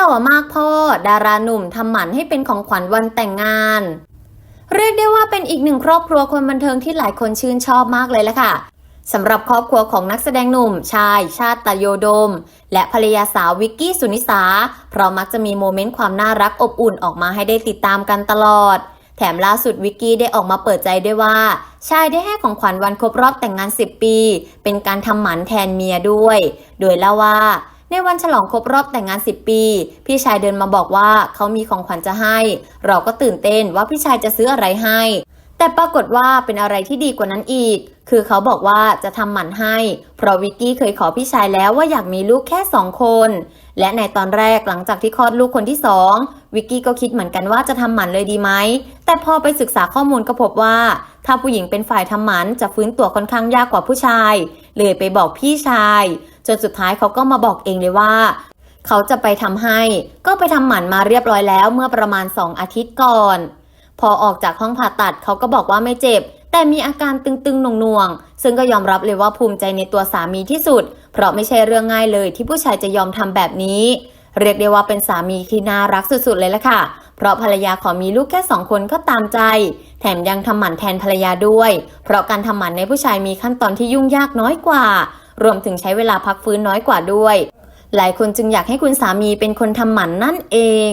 หล่อมากพ่อ ดาราหนุ่มทำหมันให้เป็นของขวัญวันแต่งงาน เรียกได้ว่าเป็นอีกหนึ่งครอบครัวคนบันเทิงที่หลายคนชื่นชอบมากเลยละค่ะสำหรับครอบครัวของนักแสดงหนุ่มชาย ชาติตโยโดม และภรรยาสาววิกกี้สุนิสา เพราะมักจะมีโมเมนต์ความน่ารักอบอุ่นออกมาให้ได้ติดตามกันตลอด แถมล่าสุดวิกกี้ได้ออกมาเปิดใจด้วยว่า ชายได้ให้ของขวัญวันครบรอบแต่งงาน 10 ปี เป็นการทำหมันแทนเมียด้วย โดยเล่าว่า ในวันฉลองครบรอบแต่งงาน 10 ปี พี่ชายเดินมาบอกว่าเขามีของขวัญจะให้ เราก็ตื่นเต้นว่าพี่ชายจะซื้ออะไรให้ แต่ปรากฏว่าเป็นอะไรที่ดีกว่านั้นอีก คือเขาบอกว่าจะทำหมันให้ เพราะวิกกี้เคยขอพี่ชายแล้วว่าอยากมีลูกแค่สองคน และในตอนแรกหลังจากที่คลอดลูกคนที่สองวิกกี้ก็คิดเหมือนกันว่าจะทำหมันเลยดีไหม แต่พอไปศึกษาข้อมูลก็พบว่า ถ้าผู้หญิงเป็นฝ่ายทำหมันจะฟื้นตัวค่อนข้างยากกว่าผู้ชาย เลยไปบอกพี่ชาย จนสุดท้ายเขาก็มาบอกเองเลยว่า เขาจะไปทำให้ ก็ไปทำหมันมาเรียบร้อยแล้วเมื่อประมาณ2อาทิตย์ก่อน พอออกจากห้องผ่าตัดเขาก็บอกว่าไม่เจ็บ แต่มีอาการตึงๆหน่วงๆซึ่งก็ยอมรับเลยว่าภูมิใจในตัวสามีที่สุด เพราะไม่ใช่เรื่องง่ายเลยที่ผู้ชายจะยอมทำแบบนี้ เรียกได้ว่าเป็นสามีที่น่ารักสุดๆเลยละค่ะ เพราะภรรยาขอมีลูกแค่สองคนก็ตามใจ แถมยังทำหมันแทนภรรยาด้วย เพราะการทำหมันในผู้ชายมีขั้นตอนที่ยุ่งยากน้อยกว่า รวมถึงใช้เวลาพักฟื้นน้อยกว่าด้วย หลายคนจึงอยากให้คุณสามีเป็นคนทำหมันนั่นเอง